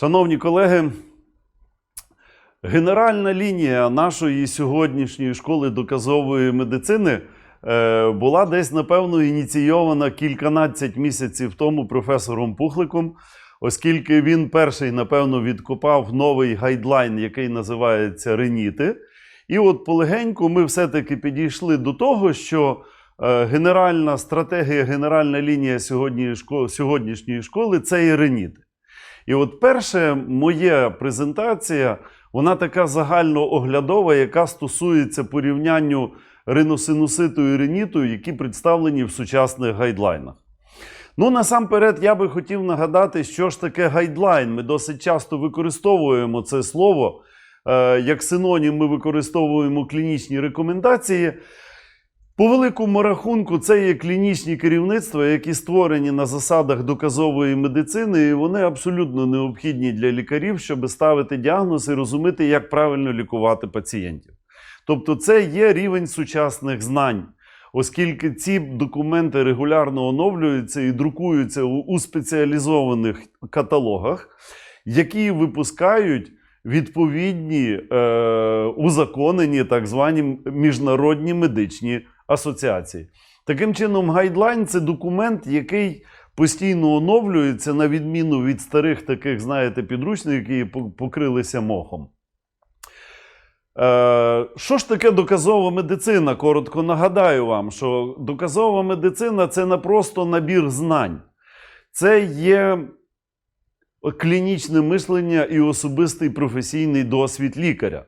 Шановні колеги, генеральна лінія нашої сьогоднішньої школи доказової медицини е, була десь, напевно, ініційована кільканадцять місяців тому професором Пухликом, оскільки він перший, напевно, відкопав новий гайдлайн, який називається Реніти. І от полегеньку ми все-таки підійшли до того, що е, генеральна стратегія, генеральна лінія сьогоднішньої школи це є реніти. І от перша моя презентація, вона така загальнооглядова, яка стосується порівнянню риносинуситу і реніту, які представлені в сучасних гайдлайнах. Ну, насамперед, я би хотів нагадати, що ж таке гайдлайн. Ми досить часто використовуємо це слово. Е, Як синонім ми використовуємо клінічні рекомендації. По великому рахунку, це є клінічні керівництва, які створені на засадах доказової медицини, і вони абсолютно необхідні для лікарів, щоб ставити діагноз і розуміти, як правильно лікувати пацієнтів. Тобто, це є рівень сучасних знань, оскільки ці документи регулярно оновлюються і друкуються у, спеціалізованих каталогах, які випускають відповідні е, узаконені так звані міжнародні медичні асоціації. Таким чином, гайдлайн це документ, який постійно оновлюється, на відміну від старих таких, знаєте, підручників, які покрилися мохом. Е, що ж таке доказова медицина? Коротко нагадаю вам, що доказова медицина це не просто набір знань, це є клінічне мислення і особистий професійний досвід лікаря,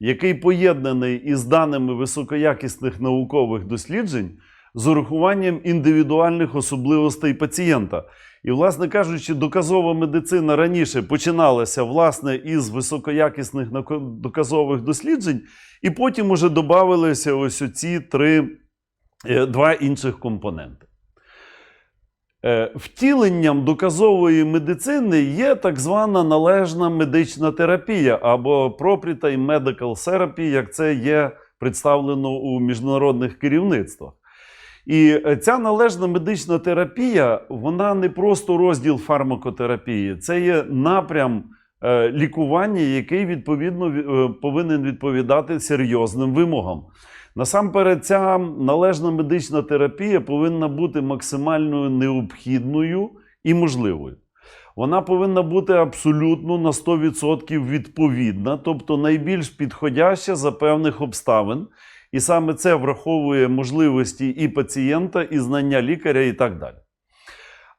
який поєднаний із даними високоякісних наукових досліджень з урахуванням індивідуальних особливостей пацієнта. І, власне кажучи, доказова медицина раніше починалася власне із високоякісних доказових досліджень, і потім уже додавалися ось оці три, е, два інших компоненти. Е, Втіленням доказової медицини є так звана належна медична терапія або proprietary medical therapy, як це є представлено у міжнародних керівництвах. І е, ця належна медична терапія, вона не просто розділ фармакотерапії, це є напрям е, лікування, який відповідно повинен відповідати серйозним вимогам. Насамперед, ця належна медична терапія повинна бути максимально необхідною і можливою. Вона повинна бути абсолютно на 100% відповідна, тобто найбільш підходяща за певних обставин. І саме це враховує можливості і пацієнта, і знання лікаря, і так далі.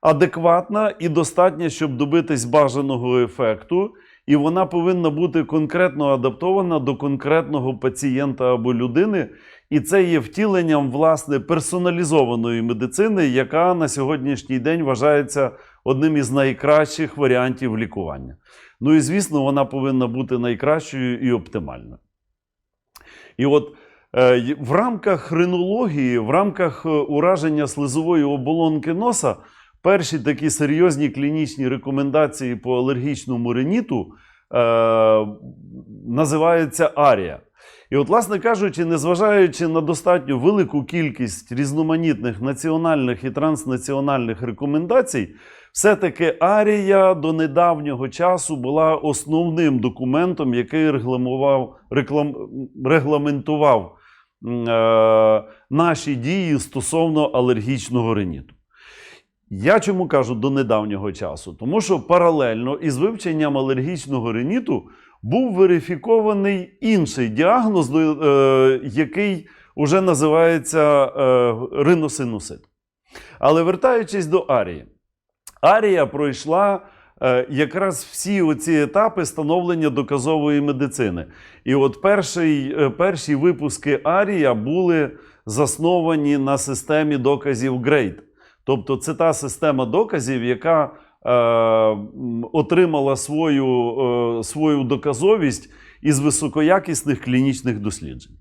Адекватна і достатня, щоб добитись бажаного ефекту, і вона повинна бути конкретно адаптована до конкретного пацієнта або людини. І це є втіленням власне персоналізованої медицини, яка на сьогоднішній день вважається одним із найкращих варіантів лікування. Ну і звісно, вона повинна бути найкращою і оптимальною. І от е, в рамках хренології, в рамках е, ураження слизової оболонки носа, перші такі серйозні клінічні рекомендації по алергічному риніту е, називаються арія. І, от, власне кажучи, незважаючи на достатньо велику кількість різноманітних національних і транснаціональних рекомендацій, все-таки арія до недавнього часу була основним документом, який регламував, реклам, регламентував е, наші дії стосовно алергічного риніту. Я чому кажу до недавнього часу? Тому що паралельно із вивченням алергічного риніту був верифікований інший діагноз, е, який вже називається е, риносинусит. Але вертаючись до арії, арія пройшла е, якраз всі оці етапи становлення доказової медицини. І от перший, перші випуски арія були засновані на системі доказів Грейт. Тобто це та система доказів, яка е, отримала свою, е, свою доказовість із високоякісних клінічних досліджень.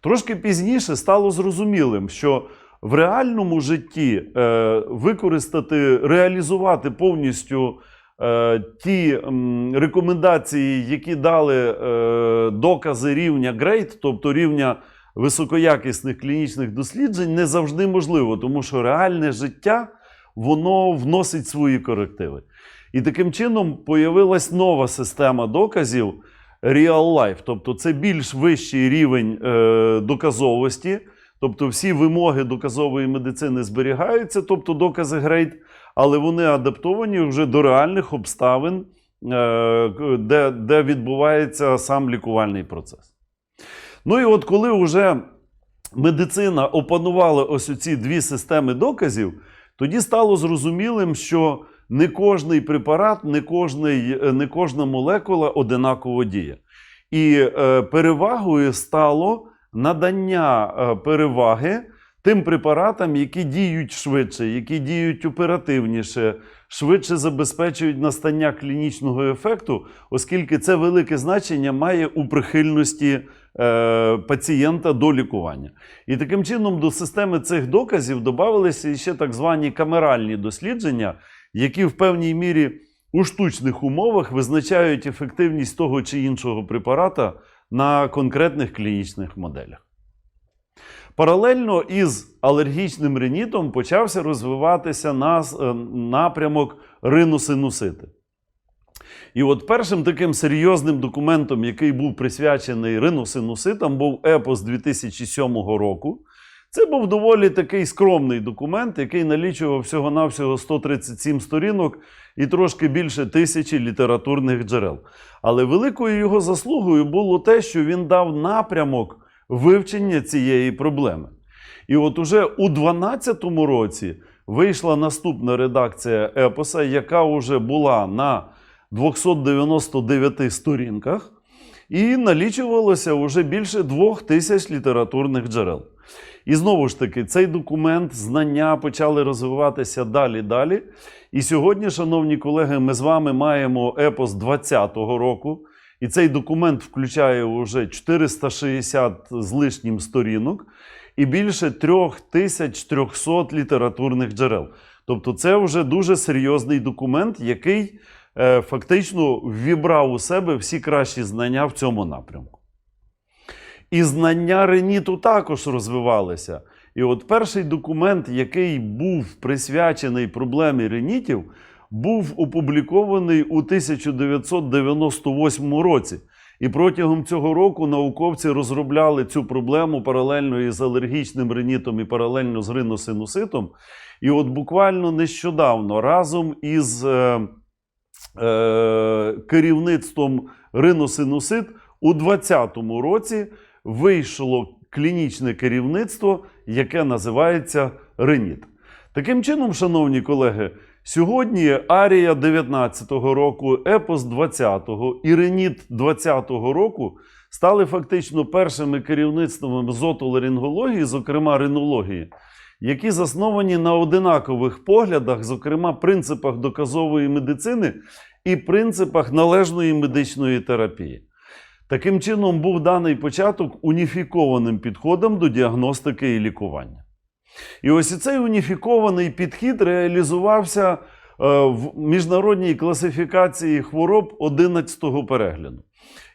Трошки пізніше стало зрозумілим, що в реальному житті е, використати, реалізувати повністю е, ті рекомендації, які дали е, докази рівня Great, тобто рівня високоякісних клінічних досліджень, не завжди можливо, тому що реальне життя воно вносить свої корективи. І таким чином появилась нова система доказів real life. Тобто це більш вищий рівень е, доказовості. Тобто всі вимоги доказової медицини зберігаються, тобто докази грейд, але вони адаптовані вже до реальних обставин, е, де, де відбувається сам лікувальний процес. Ну і от коли вже медицина опанувала ось ці дві системи доказів, тоді стало зрозумілим, що не кожний препарат, не, кожний, не кожна молекула одинаково діє. І е, перевагою стало надання е, переваги тим препаратам, які діють швидше, які діють оперативніше, швидше забезпечують настання клінічного ефекту, оскільки це велике значення має у прихильності е, пацієнта до лікування. І таким чином до системи цих доказів додавалися ще так звані камеральні дослідження, які в певній мірі у штучних умовах визначають ефективність того чи іншого препарата на конкретних клінічних моделях. Паралельно із алергічним ринітом почався розвиватися нас, е, напрямок риносинусити. І от першим таким серйозним документом, який був присвячений риносинуситам, був епос 2007 року. Це був доволі такий скромний документ, який налічував всього-навсього 137 сторінок і трошки більше тисячі літературних джерел. Але великою його заслугою було те, що він дав напрямок вивчення цієї проблеми. І от уже у 2012 році вийшла наступна редакція епоса, яка вже була на 299 сторінках, і налічувалося вже більше двох тисяч літературних джерел. І знову ж таки, цей документ, знання почали розвиватися далі далі. І сьогодні, шановні колеги, ми з вами маємо епос 2020 року. І цей документ включає вже 460 з лишнім сторінок і більше 3300 літературних джерел. Тобто, це вже дуже серйозний документ, який е, фактично ввібрав у себе всі кращі знання в цьому напрямку. І знання реніту також розвивалися. І от перший документ, який був присвячений проблемі ренітів, був опублікований у 1998 році. І протягом цього року науковці розробляли цю проблему паралельно із алергічним ренітом і паралельно з риносинуситом. І от буквально нещодавно разом із е, е, керівництвом риносинусит у 2020 році вийшло клінічне керівництво, яке називається Реніт. Таким чином, шановні колеги, сьогодні Арія 19-го року, Епос 20-го і Реніт 20-го року стали фактично першими керівництвами з отоларингології, зокрема ринології, які засновані на одинакових поглядах, зокрема принципах доказової медицини і принципах належної медичної терапії. Таким чином був даний початок уніфікованим підходом до діагностики і лікування. І ось цей уніфікований підхід реалізувався е, в міжнародній класифікації хвороб 11-го перегляду.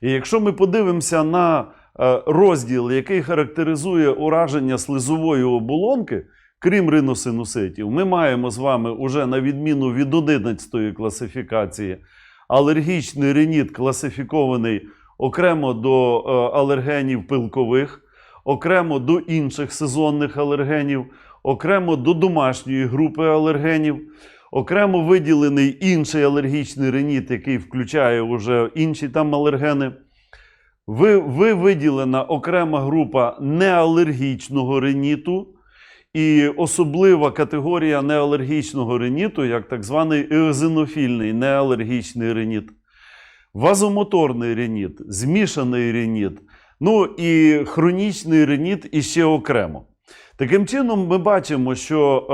І якщо ми подивимося на е, розділ, який характеризує ураження слизової оболонки, крім риносинуситів, ми маємо з вами уже на відміну від 11-ї класифікації алергічний реніт класифікований окремо до е, алергенів пилкових, окремо до інших сезонних алергенів, окремо до домашньої групи алергенів, окремо виділений інший алергічний реніт, який включає вже інші там алергени. Ви, ви виділена окрема група неалергічного реніту. І особлива категорія неалергічного реніту, як так званий еозинофільний неалергічний реніт вазомоторний реніт, змішаний реніт, ну і хронічний реніт іще окремо. Таким чином, ми бачимо, що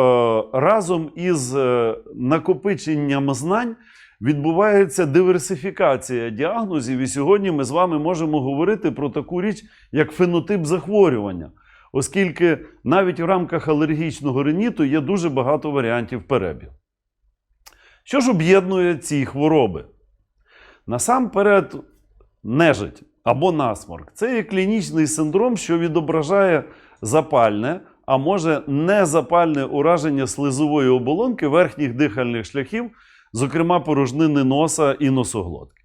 е, разом із е, накопиченням знань відбувається диверсифікація діагнозів. І сьогодні ми з вами можемо говорити про таку річ, як фенотип захворювання, оскільки навіть в рамках алергічного реніту є дуже багато варіантів перебігу. Що ж об'єднує ці хвороби? Насамперед, нежить або насморк це є клінічний синдром, що відображає запальне, а може незапальне ураження слизової оболонки верхніх дихальних шляхів, зокрема порожнини носа і носоглотки.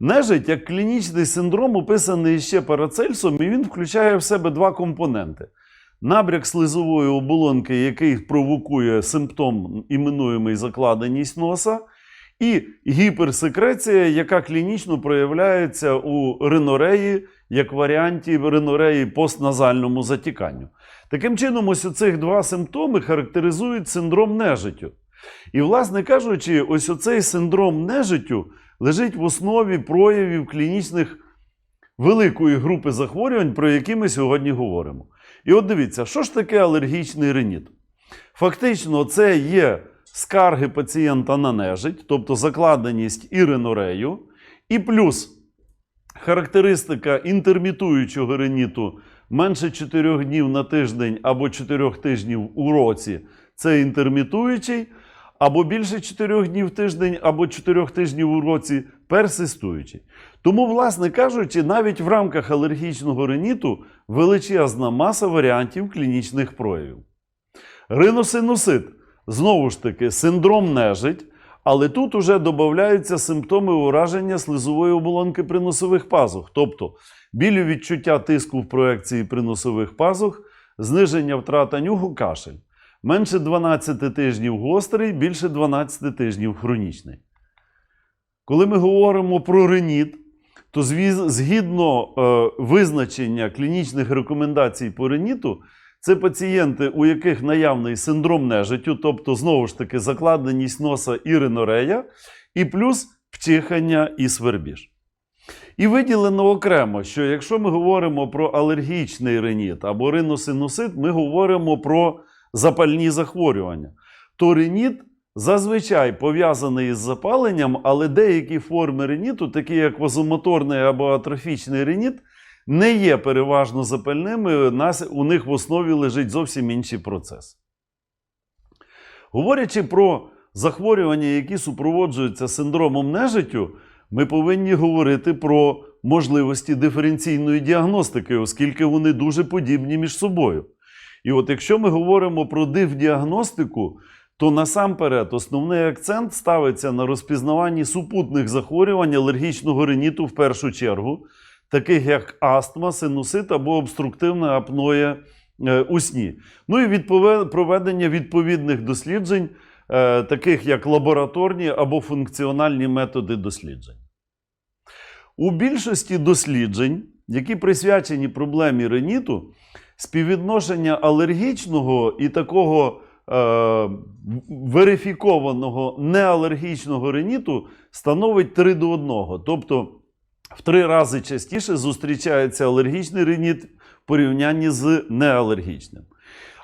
Нежить як клінічний синдром описаний ще Парацельсом, і він включає в себе два компоненти: набряк слизової оболонки, який провокує симптом, іменуємий закладеність носа, і гіперсекреція, яка клінічно проявляється у ринореї як варіанті ринореї постназальному затіканню. Таким чином, ось цих два симптоми характеризують синдром нежиттю. І, власне кажучи, ось оцей синдром нежиттю лежить в основі проявів клінічних великої групи захворювань, про які ми сьогодні говоримо. І от дивіться, що ж таке алергічний реніт? Фактично, це є скарги пацієнта на нежить, тобто закладеність і ринорею, і плюс характеристика інтермітуючого реніту менше 4 днів на тиждень або 4 тижнів у році це інтермітуючий, або більше 4 днів в тиждень, або 4 тижнів у році персистуючий. Тому, власне кажучи, навіть в рамках алергічного реніту величезна маса варіантів клінічних проявів. Риносинусит знову ж таки синдром нежить, але тут уже додаються симптоми ураження слизової оболонки приносових пазух, тобто білі відчуття тиску в проекції приносових пазух, зниження втрата нюху, кашель. Менше 12 тижнів гострий, більше 12 тижнів хронічний. Коли ми говоримо про реніт, то згідно е, визначення клінічних рекомендацій по реніту, це пацієнти, у яких наявний синдром нежиттю, тобто, знову ж таки, закладеність носа і ринорея, і плюс пчихання і свербіж. І виділено окремо, що якщо ми говоримо про алергічний реніт або риносинусит, ми говоримо про запальні захворювання. То реніт зазвичай пов'язаний із запаленням, але деякі форми реніту, такі як вазомоторний або атрофічний реніт, не є переважно запальними, у них в основі лежить зовсім інший процес. Говорячи про захворювання, які супроводжуються синдромом нежиттю, ми повинні говорити про можливості диференційної діагностики, оскільки вони дуже подібні між собою. І от якщо ми говоримо про див-діагностику, то насамперед основний акцент ставиться на розпізнаванні супутних захворювань алергічного риніту в першу чергу, таких як астма, синусит або обструктивна апноє е, у сні. Ну і проведення відповідних досліджень, е, таких як лабораторні або функціональні методи досліджень. У більшості досліджень, які присвячені проблемі реніту, співвідношення алергічного і такого е, верифікованого неалергічного реніту становить 3 до 1. Тобто в три рази частіше зустрічається алергічний реніт в порівнянні з неалергічним.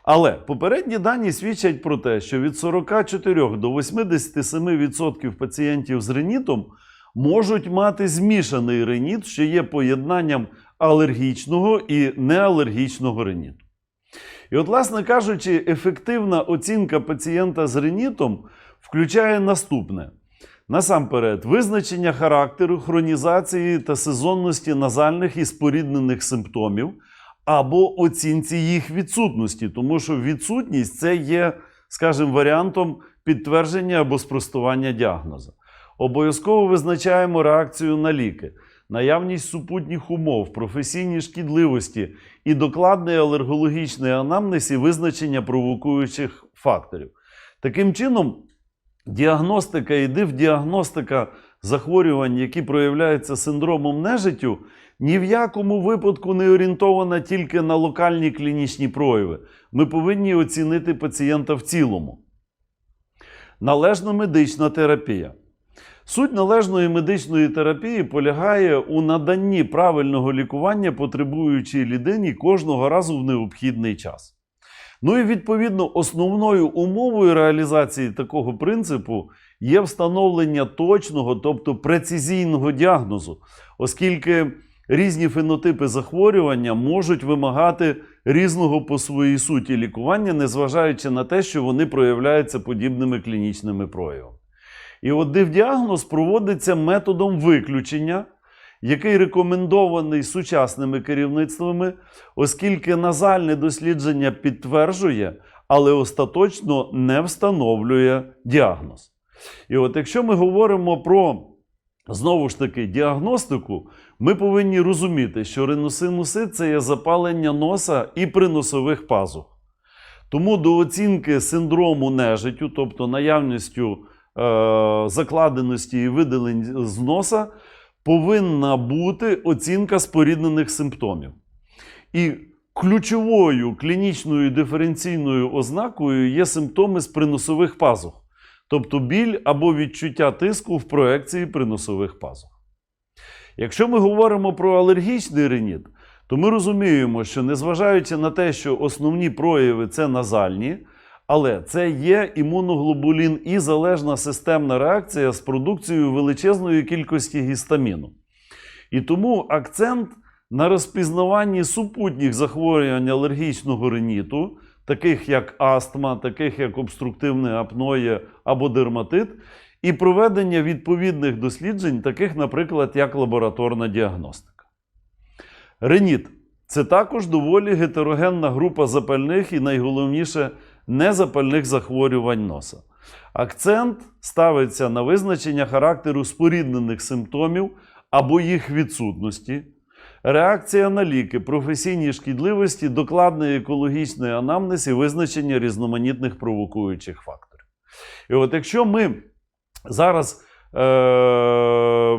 Але попередні дані свідчать про те, що від 44 до 87% пацієнтів з ренітом можуть мати змішаний реніт, що є поєднанням алергічного і неалергічного реніту. І от, власне кажучи, ефективна оцінка пацієнта з ренітом включає наступне: насамперед, визначення характеру, хронізації та сезонності назальних і споріднених симптомів, або оцінці їх відсутності, тому що відсутність це є, скажімо, варіантом підтвердження або спростування діагнозу. Обов'язково визначаємо реакцію на ліки, наявність супутніх умов, професійні шкідливості і докладний алергологічний анамнез і визначення провокуючих факторів. Таким чином, діагностика і дивдіагностика захворювань, які проявляються синдромом нежиттю, ні в якому випадку не орієнтована тільки на локальні клінічні прояви. Ми повинні оцінити пацієнта в цілому. Належна медична терапія. Суть належної медичної терапії полягає у наданні правильного лікування потребуючій людині кожного разу в необхідний час. Ну і відповідно основною умовою реалізації такого принципу є встановлення точного, тобто прецизійного діагнозу, оскільки різні фенотипи захворювання можуть вимагати різного по своїй суті лікування, незважаючи на те, що вони проявляються подібними клінічними проявами. І от дивдіагноз проводиться методом виключення, який рекомендований сучасними керівництвами, оскільки назальне дослідження підтверджує, але остаточно не встановлює діагноз. І от якщо ми говоримо про знову ж таки діагностику, ми повинні розуміти, що риносинусит це є запалення носа і приносових пазух. Тому до оцінки синдрому нежиттю, тобто наявністю е, закладеності і видалень з носа, повинна бути оцінка споріднених симптомів. І ключовою клінічною диференційною ознакою є симптоми з приносових пазух, тобто біль або відчуття тиску в проекції приносових пазух. Якщо ми говоримо про алергічний риніт, то ми розуміємо, що незважаючи на те, що основні прояви це назальні, але це є імуноглобулін і залежна системна реакція з продукцією величезної кількості гістаміну. І тому акцент на розпізнаванні супутніх захворювань алергічного риніту, таких як астма, таких як обструктивне апноє або дерматит, і проведення відповідних досліджень, таких, наприклад, як лабораторна діагностика. Реніт це також доволі гетерогенна група запальних і найголовніше незапальних захворювань носа. Акцент ставиться на визначення характеру споріднених симптомів або їх відсутності, реакція на ліки, професійні шкідливості, докладний екологічний анамнез і визначення різноманітних провокуючих факторів. І от якщо ми зараз е-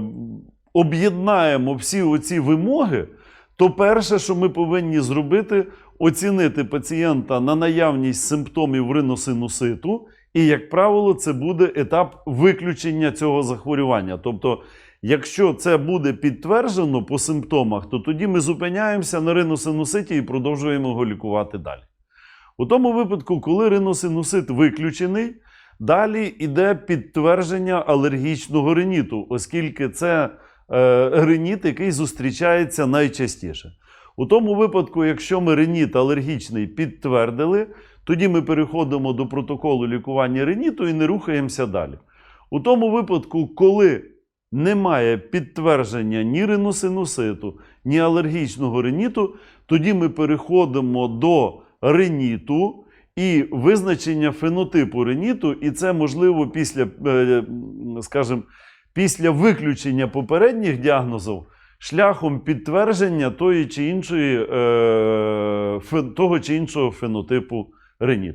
об'єднаємо всі оці вимоги, то перше, що ми повинні зробити, оцінити пацієнта на наявність симптомів риносинуситу, і, як правило, це буде етап виключення цього захворювання. Тобто, якщо це буде підтверджено по симптомах, то тоді ми зупиняємося на риносинуситі і продовжуємо його лікувати далі. У тому випадку, коли риносинусит виключений, далі йде підтвердження алергічного риніту, оскільки це е, реніт, який зустрічається найчастіше. У тому випадку, якщо ми реніт алергічний підтвердили, тоді ми переходимо до протоколу лікування реніту і не рухаємося далі. У тому випадку, коли немає підтвердження ні риносинуситу, ні алергічного реніту, тоді ми переходимо до реніту і визначення фенотипу реніту, і це можливо після, е, скажімо, після виключення попередніх діагнозів шляхом підтвердження тої чи іншої, е, того чи іншого фенотипу реніту.